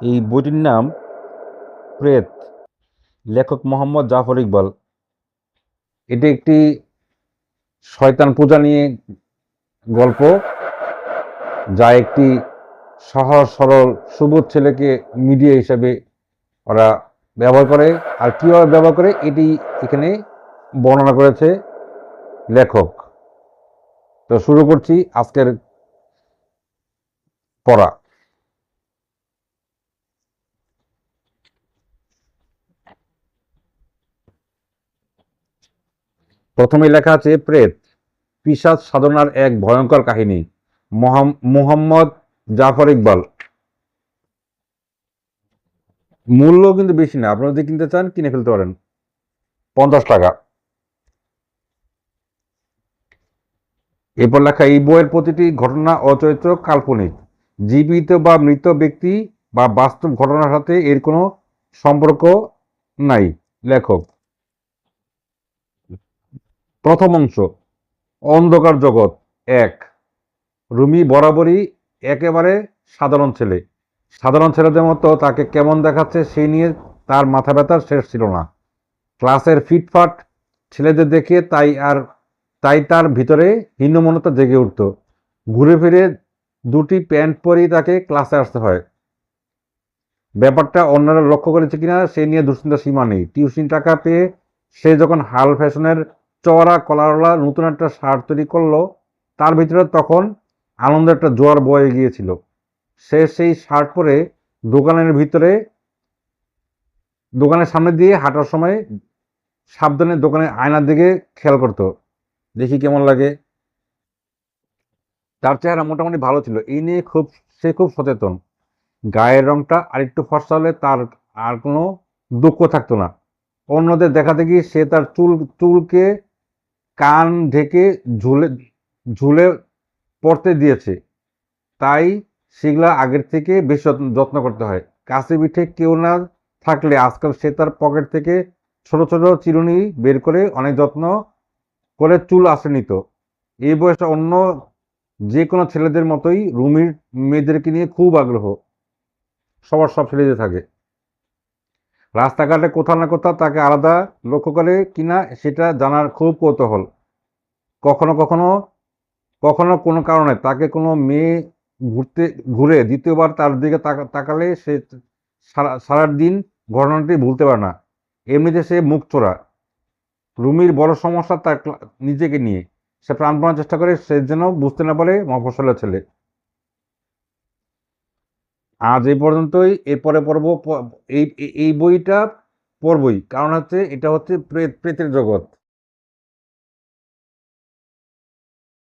এই বইটির নাম প্রেত, লেখক মোহাম্মদ জাফর ইকবাল। এটি একটি শয়তান পূজা নিয়ে গল্প, যা একটি সহজ, সরল, সুবোধ ছেলেকে মিডিয়া হিসাবে ওরা ব্যবহার করে। আর কীভাবে ব্যবহার করে, এটি এখানে বর্ণনা করেছে লেখক। তো শুরু করছি আজকের পড়া। প্রথমে লেখা আছে, প্রেত পিসাজ সাধনার এক ভয়ঙ্কর কাহিনী। মোহাম- মোহাম্মদ জাফর ইকবাল। মূল্য কিন্তু বেশি না, আপনারা যদি কিনতে চান, কিনে ফেলতে পারেন। পঞ্চাশ টাকা। এরপর লেখা, এই বইয়ের প্রতিটি ঘটনা অচরিত্র কাল্পনিক। জীবিত বা মৃত ব্যক্তি বা বাস্তব ঘটনার সাথে এর কোনো সম্পর্ক নাই। লেখক প্রথম অংশ, অন্ধকার জগৎ, এক। রুমি বরাবরই একেবারে সাধারণ ছেলে। সাধারণ ছেলেদের মতো তাকে কেমন দেখাচ্ছে সেই নিয়ে তার মাথা ব্যথার শেষ ছিল না। ক্লাসের ফিটফাট ছেলেদের দেখে তাই আর, তাই তার ভিতরে হীনমনতা জেগে উঠত। ঘুরে ফিরে দুটি প্যান্ট পরেই তাকে ক্লাসে আসতে হয়। ব্যাপারটা অন্যরা লক্ষ্য করেছে কিনা সে নিয়ে দুশ্চিন্তার সীমা নেই। টিউশন টাকা পেয়ে সে যখন হাল ফ্যাশনের চওড়া কলারওয়ালা নতুন একটা শার্ট তৈরি করল, তার ভিতরে তখন আনন্দের একটা জোয়ার বয়ে গিয়েছিল। সে সেই শার্ট পরে দোকানের ভিতরে, দোকানের সামনে দিয়ে হাঁটার সময় সাবধানে দোকানের আয়নার দিকে খেয়াল করতো। দেখি কেমন লাগে। তার চেহারা মোটামুটি ভালো ছিল। এই নিয়ে খুব, সে খুব সচেতন। গায়ের রংটা আরেকটু ফর্সা হলে তার আর কোনো দুঃখ থাকতো না। অন্যদের দেখাতে গিয়ে সে তার চুল, চুলকে কান ঢেকে ঝুলে ঝুলে পড়তে দিয়েছে। তাই সেগুলা আগের থেকে বেশ যত্ন- করতে হয়। কাছে পিঠে কেউ না থাকলে আজকাল সে তার পকেট থেকে ছোট ছোট চিরুনি বের করে অনেক যত্ন করে চুল আসে নিত এই বয়সে অন্য যে কোনো ছেলেদের মতোই রুমির মেয়েদেরকে নিয়ে খুব আগ্রহ। সবার সব ছেলেদের থাকে। রাস্তাঘাটে কোথাও না কোথাও তাকে আলাদা লক্ষ্য করে কিনা সেটা জানার খুব কৌতূহল। কখনো কখনো কখনো কোনো কারণে তাকে কোনো মেয়ে ঘুরতে, ঘুরে দ্বিতীয়বার তার দিকে তাকা- তাকালে সে সারা সারা দিন ঘটনাটি ভুলতে পারে না। এমনিতে সে মুখ চোরা। রুমির বড় সমস্যা তার নিজেকে নিয়ে। সে প্রাণপণার চেষ্টা করে সে যেন বুঝতে না পারে মফসলের ছেলে। আজ এই পর্যন্তই, এরপরে পর্ব এই, এই- বইটা পড়বই। কারণ হচ্ছে, এটা হচ্ছে প্রেত প্রেতের জগৎ।